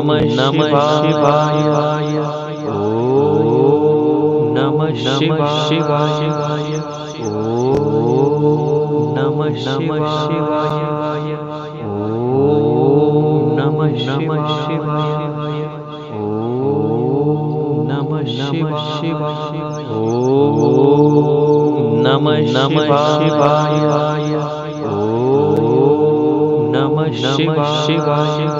नमः नमः शिवाय। ॐ नमः नमः शिवाय। ॐ नमः नमः शिवाय। ॐ नमः नमः शिवाय। ॐ नमः नमः शिवाय। ॐ नमः नमः शिवाय। ॐ नमः नमः शिवाय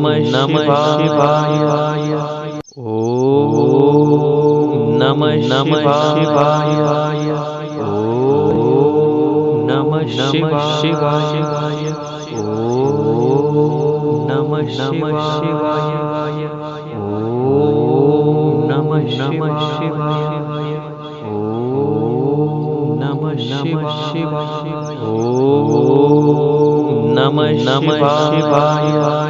नमः शिवाय। ॐ नमः नमः शिवाय। ॐ नमः नमः शिवाय। ॐ नमः नमः शिवाय। ॐ नमः नमः शिवाय। ॐ नमः नमः शिवाय। ॐ नमः नमः शिवाय। ॐ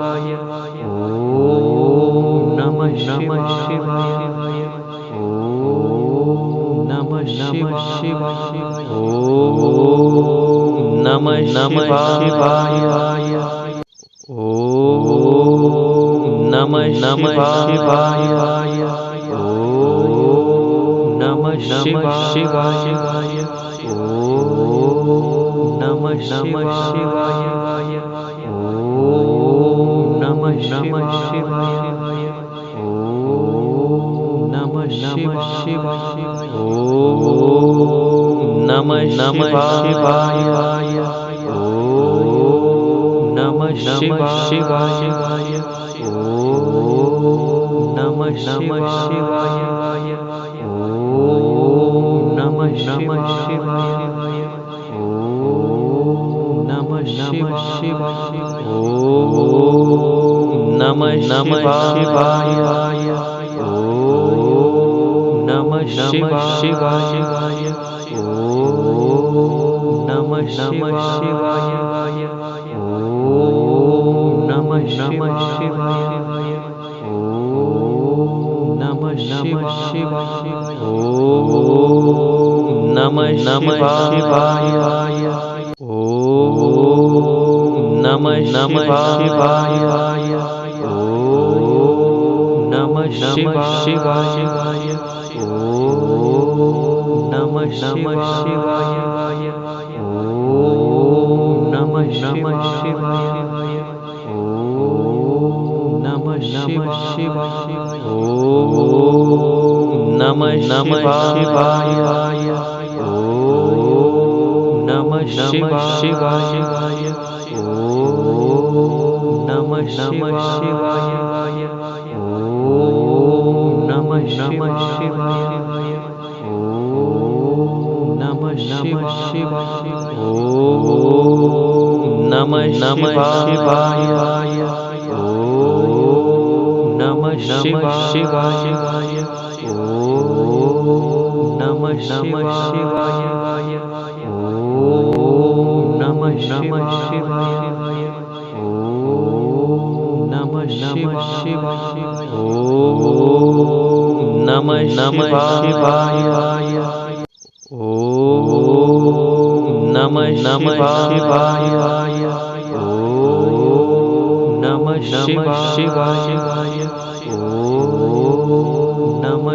नमः नमः शिवाय। ॐ नमः नमः शिवाय। ॐ नमः नमः शिवाय। ॐ नमः नमः शिवाय। ॐ नमः नमः शिवाय। ॐ नमः नमः शिवाय नमः शिवाय। ओम नमः शिवाय नमः शिवाय। ओम नमः शिवाय। नमः शिवाय। ओम नमः नमः शिवाय। ओम नमः शिवाय। नमः नमः शिवाय। ॐ नमः नमः शिवाय। ॐ नमः नमः शिवाय। ॐ नमः नमः शिवाय। ॐ नमः नमः शिवाय। ॐ नमः नमः शिवाय। ॐ नमः नमः शिवाय। नमः शिवाय। ॐ नमः नमः शिवाय। ॐ नमः शिवाय। ॐ नमः शिवाय। ॐ नमः नमः शिवाय। ॐ नमः नमः शिवाय नमः शिवाय। नम नम शिवाय। ओम नम शिवाय। ओम नमः शिवाय। ओम नमः शिवाय। नम नमः शिवाय। नम नम शिवाय।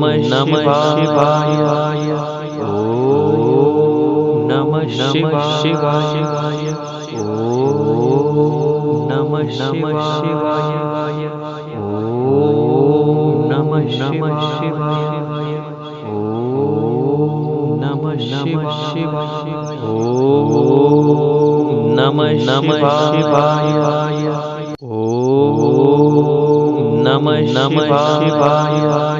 नमः शिवाय। ॐ नमः शिवाय। ॐ नमः नमः शिवाय। ॐ नमः नमः शिवाय। ॐ नमः नमः शिवाय। ॐ नमः नमः शिवाय। ॐ नमः नमः शिवाय।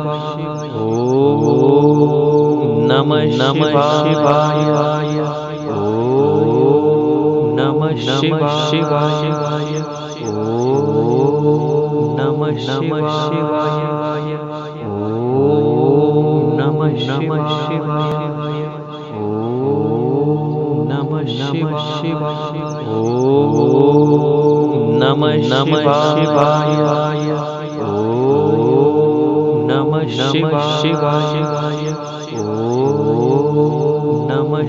नमः नमः शिवाय। ॐ नमः नमः शिवाय। ॐ नमः शिवाय। नमः नमः शिवाय। नमः नमः शिवाय। ॐ नमः नमः शिवाय। ॐ नमः नमः शिवाय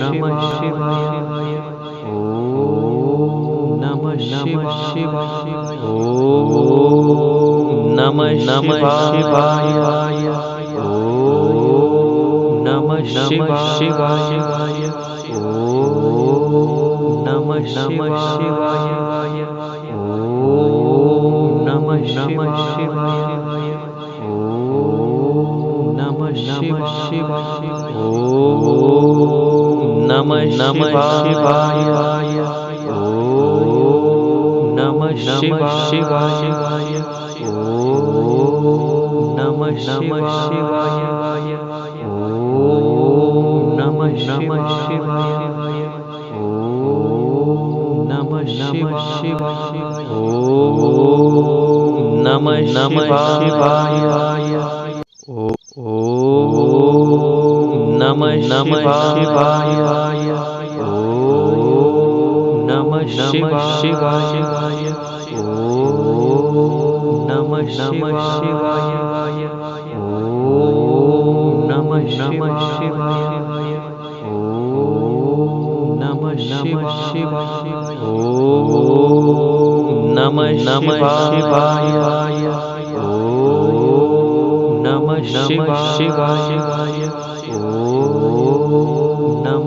नमः नमः शिवाय। ॐ नमः नमः शिवाय। ॐ नमः नमः शिवाय। ॐ नमः नमः शिवाय। ॐ नमः नमः शिवाय। ॐ नमः नमः शिवाय। ॐ नमः नमः शिवाय। ॐ नमः नमः शिवाय। ॐ नमः नमः शिवाय। ॐ नमः नमः शिवाय। ॐ नमः नमः शिवाय। ॐ नमः नमः शिवाय। ॐ नमः नमः शिवाय ॐ नमः नमः शिवाय। ॐ नमः नमः शिवाय। ॐ नमः नमः शिवाय। ॐ नमः नमः शिवाय। ॐ नमः नमः शिवाय। ॐ नमः नमः शिवाय। ॐ नमः शिवाय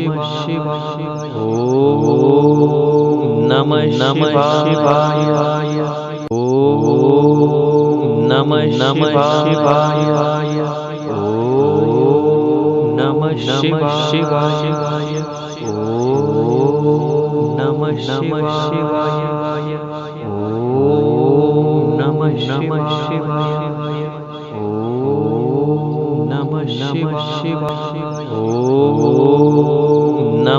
नमः नमः शिवाय। ॐ नमः नमः शिवाय। ॐ नमः नमः शिवाय। ॐ नमः नमः शिवाय। ॐ नमः नमः शिवाय। ॐ नमः नमः शिवाय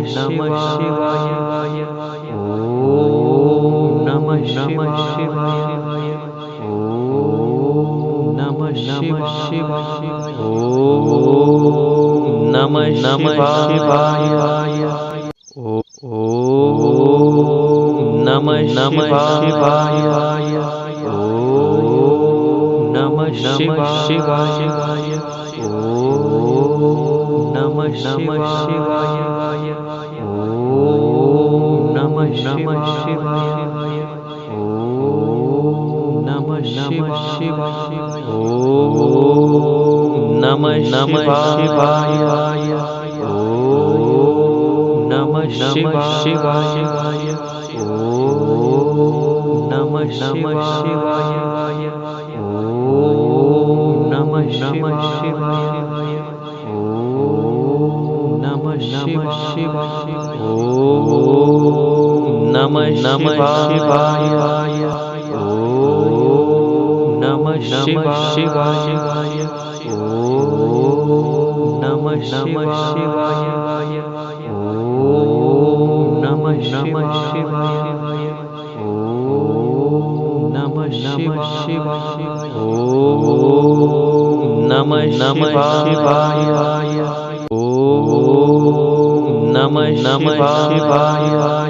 नमः नमः शिवाय। ॐ नमः नमः शिवाय। ॐ नमः नमः शिवाय। ॐ नमः नमः शिवाय। ॐ नमः नमः शिवाय। ॐ नमः नमः शिवाय ॐ नमः नमः शिवाय। नमः नमः शिवाय। ॐ नमः नमः शिवाय। ॐ नमः नमः शिवाय। ॐ नमः नमः शिवाय। ॐ नमः नमः शिवाय। ॐ नमः नमः शिवाय। ॐ नमः नमः शिवाय। ॐ नमः नमः शिवाय। ॐ नमः नमः शिवाय। ॐ नमः नमः शिवाय। ॐ नमः नमः शिवाय। ॐ नमः नमः शिवाय। ॐ नमः नमः शिवाय। ॐ नमः नमः शिवाय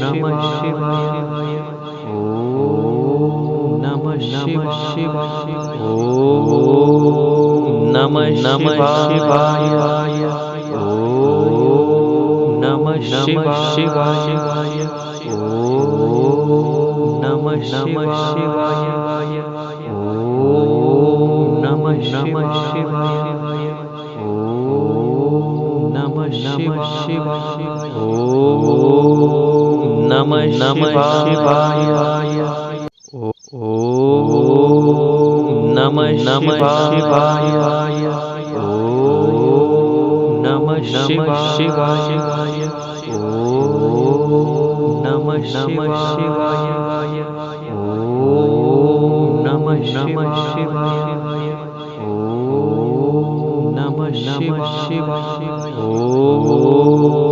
नमः नमः शिवाय। ॐ नमः नमः शिवाय। ॐ नमः नमः शिवाय। ॐ नमः नमः शिवाय। ॐ नमः नमः शिवाय। ॐ नमः नमः शिवाय। ॐ नमः नमः शिवाय। ॐ नमः नमः शिवाय। ॐ नमः नमः शिवाय ॐ नमः नमः शिवाय ॐ नमः नमः शिवाय ॐ नमः नमः शिवाय ॐ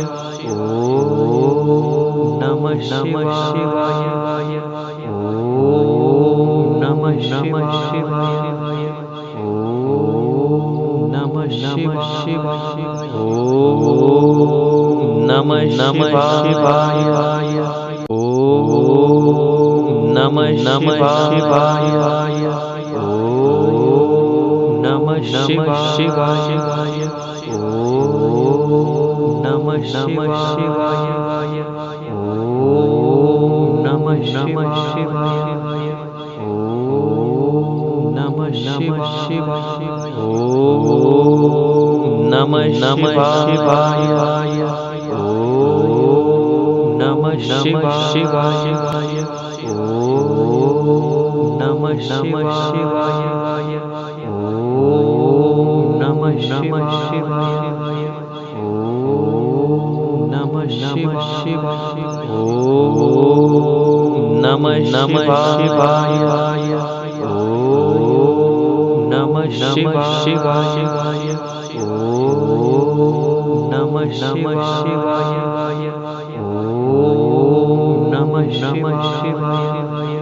नमः शिवाय। ॐ नमः नमः शिवाय। ॐ नमः नमः शिवाय। ॐ नमः नमः शिवाय। ॐ नमः नमः शिवाय। ॐ नमः नमः शिवाय। ॐ नमः नमः शिवाय नमः शिवाय। ॐ नमः शिवाय। ॐ नमः नमः शिवाय। ॐ नमः नमः शिवाय। ॐ नमः नमः शिवाय। ॐ नमः नमः शिवाय। ॐ नमः नमः शिवाय। नमः शिवाय। ॐ नमः नमः शिवाय।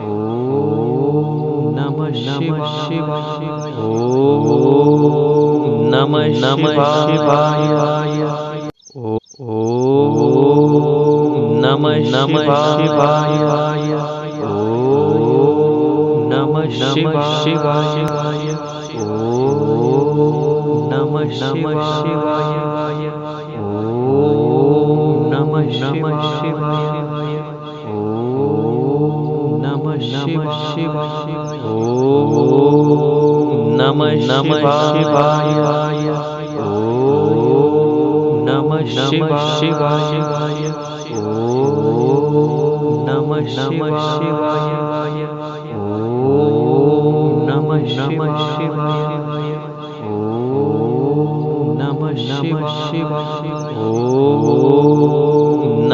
ॐ नमः नमः शिवाय। ॐ नमः नमः शिवाय। ॐ नमः नमः शिवाय। ॐ नमः नमः शिवाय। ॐ नमः नमः शिवाय। नमः नमः शिवाय। ॐ नमः नमः शिवाय। ॐ नमः नमः शिवाय। ॐ नमः नमः शिवाय। ॐ नमः नमः शिवाय। ॐ नमः नमः शिवाय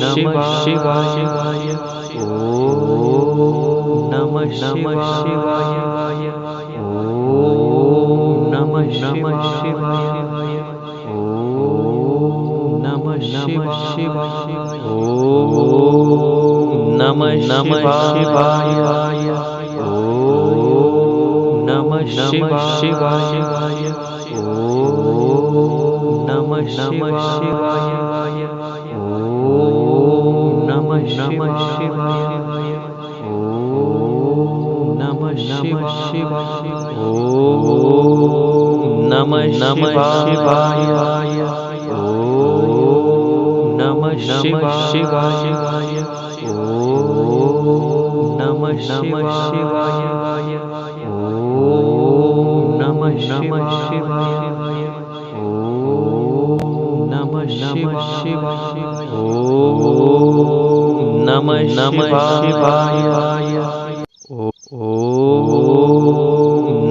नमः शिवाय। ओम नमः शिवाय। ओ नमः शिवाय। ओ नमः शिवाय। ओम नमः नमः शिवाय। ओ नमः शिवाय। ओम नमः शिवाय। नमः नमः शिवाय ॐ नमः नमः शिवाय। ॐ नमः नमः शिवाय। ॐ नमः नमः शिवाय। ॐ नमः नमः शिवाय। ॐ नमः नमः शिवाय नमः शिवाय। ॐ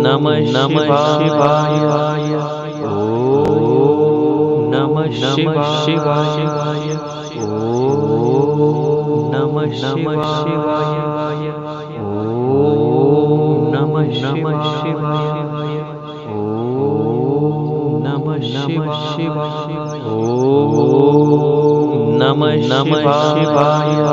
नमः नमः शिवाय। ॐ नमः नमः शिवाय। ॐ नमः नमः शिवाय। ॐ नमः नमः शिवाय। ॐ नमः नमः शिवाय। ॐ नमः नमः शिवाय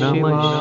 Namah